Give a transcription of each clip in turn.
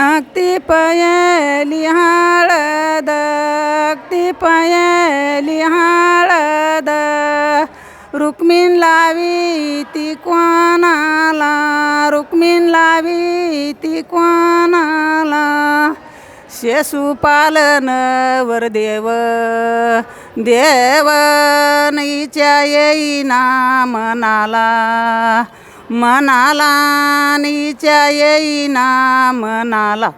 अक्ती पयली हळद अगदी पयली हळद. रुक्मिण लावी ती कोणाला रुक्मिण लावी ती कोणाला? शेसुपालन वरदेव देव नीच्या येईना मनाला. मनाला नीच्या येईना मनाला.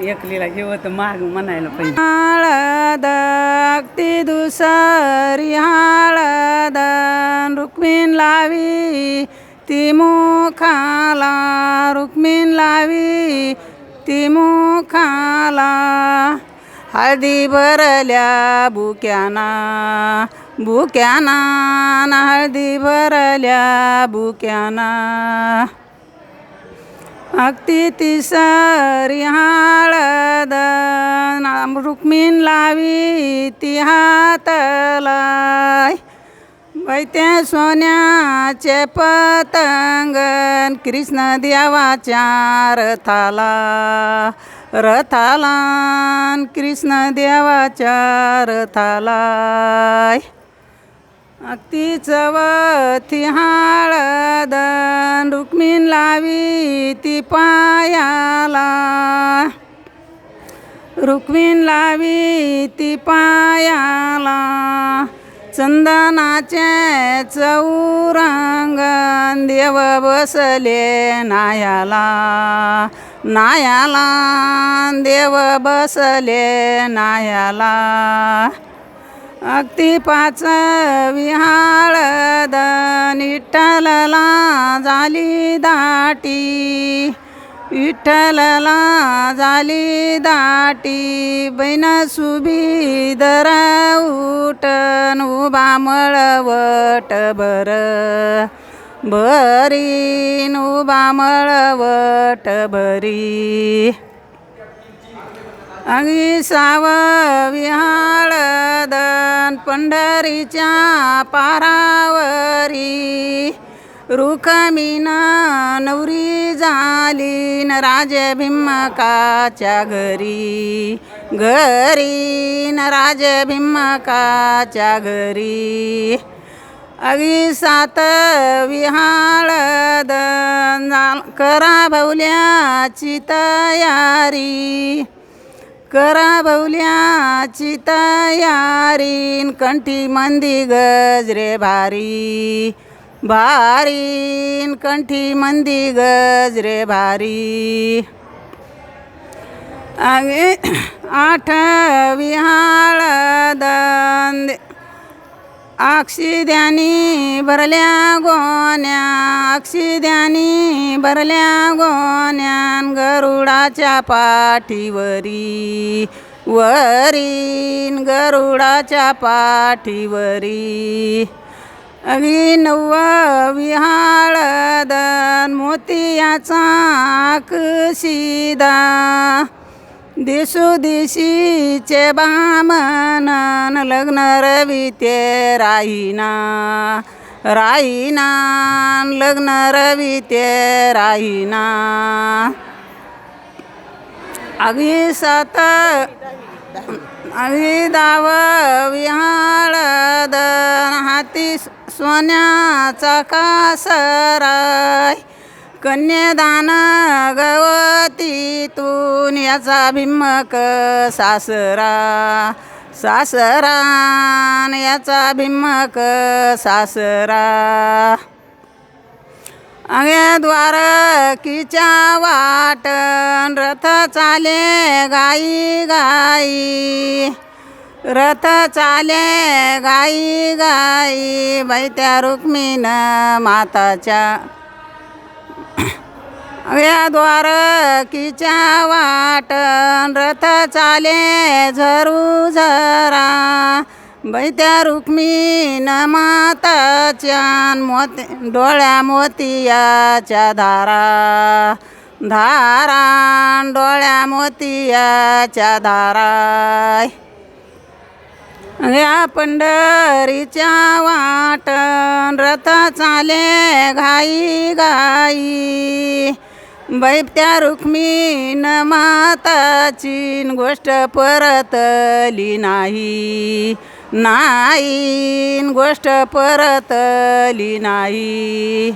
एकलीला घेवत माग म्हणायला पाहिजे. हळद दुसरी हळद रुक्मिण लावी ती मुखाला रुक्मिण लावी ती मुखाला. हळदी भरल्या बुक्याना बुक्याना हळदी भरल्या बुक्याना. अगदी तिसरी हळद रुक्मीन लावी ती हातला वैत्या सोन्याचे पतंगन कृष्ण देवाच्या रथाला. रथाला कृष्ण देवाच्या रथाला अगदी चवथी हाळद रुक्मिण लावी ती पायाला. रुक्मिण लावी ती पायाला चंदनाचे चौरंगन देव बसले नायाला. नायाला देव बसले नायाला. अगदी पाच विहाळद विठ्ठलला झाली दाटी. विठ्ठलला झाली दाटी. बैन सुबी दर उठन उभा मळवट बर भरीन उभा मळवट भरी. अंगी साव विहाळदन पंढरीच्या पारावरी. रुखमीना नवरी झाली न राजे भिम्मकाच्या घरी. घरी न राजे घरी. अगी सात विहाळदन करा भवल्याची तयारी. करा बवल्याची तयारी. कंठी मंदी गजरे भारी. भारीन कंठी मंदी गजरे भारी. आगे आठ विहाळदन अक्षिद्यानी भरल्या गोण्या अक्षिद्यानी भरल्या गोण्यान गरुडाच्या पाठीवरी. वरीन गरुडाच्या पाठीवरी. अगी नव विहाळदन मोतियाचा आकशिदा. दिसू दिशीचे बामनन लग्न रविते राहीना. राहीना लग्न रविते राहीना. अगदी सात अगदी दाव विहाळदन हाती सोन्याचा कासराय कन्यादान गवतीतून याचा भिम्मक सासरा सासरा न याचा भिम्मक सासरा. अगे द्वारकीच्या वाटण रथ चाले गाई गाई. रथ चाले गाई गाई. बैत्या रुक्मिण माताच्या या द्वारकीच्या वाटण रथ चाले झरू झरा बैत्या रुक्मी माताच्या मोती डोळ्या मोतियाच्या धारा. धारा डोळ्या मोतियाच्या धारा. या पंढरीच्या वाटण रथ चाले घाई घाई. बाई त्या रुक्मीन माताची गोष्ट परतली नाही. नाही गोष्ट परतली नाही.